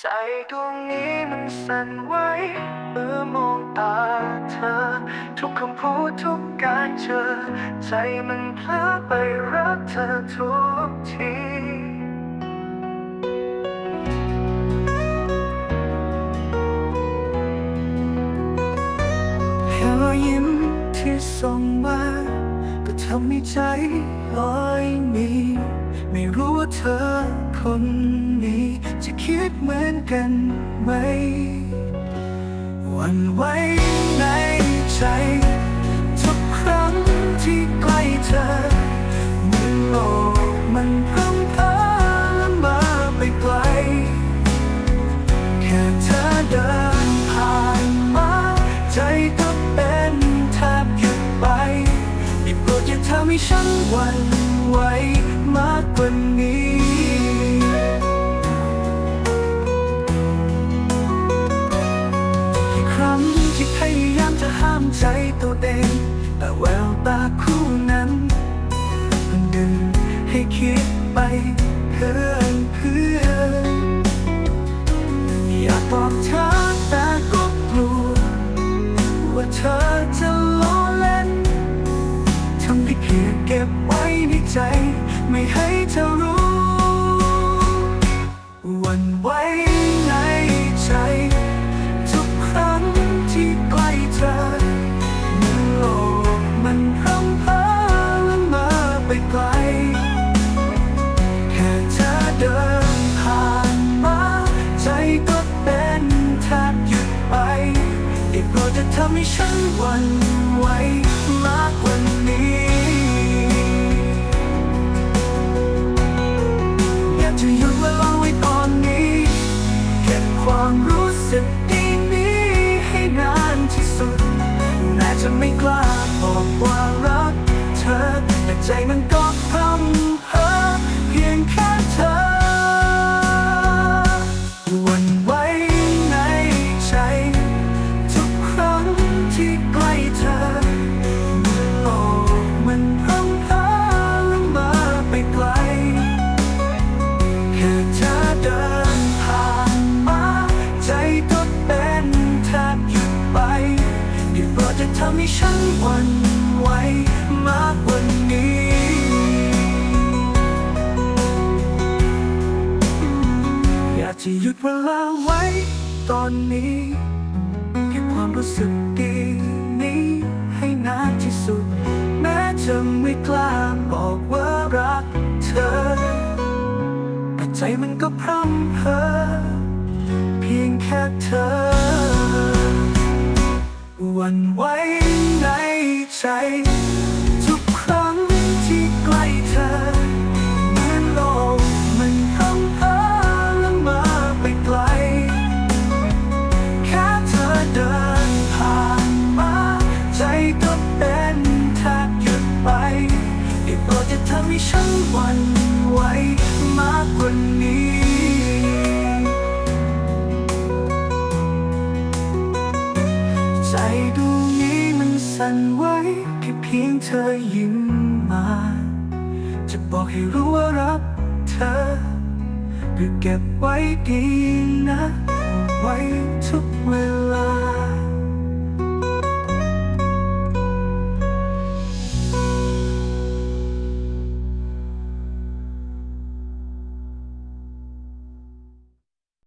ใจดวงนี้มันสั่นไหวเมื่อมองตาเธอ ทุกคำพูดทุกการเจอ ใจมันเพลอไปรักเธอทุกทีแค่รอยยิ้มที่ส่งมาก็ทำให้ใจลอยมี ไม่รู้ว่าเธอ คนนี้จะคิดเหมือนกันไหมหวันไหวในใจ ทุกครั้งที่ใกล้เธอเมื่อโลกมันพิ่มเพิ่มาไปไกล แค่เธอเดินผ่านมา ใจก็เป็นแทบหยุดไปได้โปรดอย่าทำให้ฉันหวั่นไหวมากกว่านี้ ใจตัวเอง แต่แววตาคู่นั้นมันดึงให้คิดไปเพื่อนเพื่อนอยากบอกเธอแต่ก็กลัว ว่าเธอจะล้อเล่นทำให้เพียเก็บไว้ในใจ ไม่ให้เธอรู้หวันไหวำให้ฉันหวั่นไหวมากกว่านี้ อยากจะหยุดเวลาไว้ตอนนี้เก็บความรู้สึกดีนี้ให้นานที่สุดแม้จะไม่กล้าบอกว่ารักเธอแต่ใจมัน ให้ฉันหวั่นไหวมากกว่านี้ อยากจะหยุดเวลาไว้ตอนนี้เก็บความรู้สึกดีนี้ให้นานที่สุด แม้จะไม่กล้าบอกว่ารักเธอ แต่ใจมันก็พร่ำเพ้อเพียงแค่เธอ ดวงนี้มันสั่นไหวแค่เพียงเธอยิ้มมา จะบอกให้รู้ว่ารักเธอ หรือเก็บไว้ดีนะ ไว้ทุกเวลา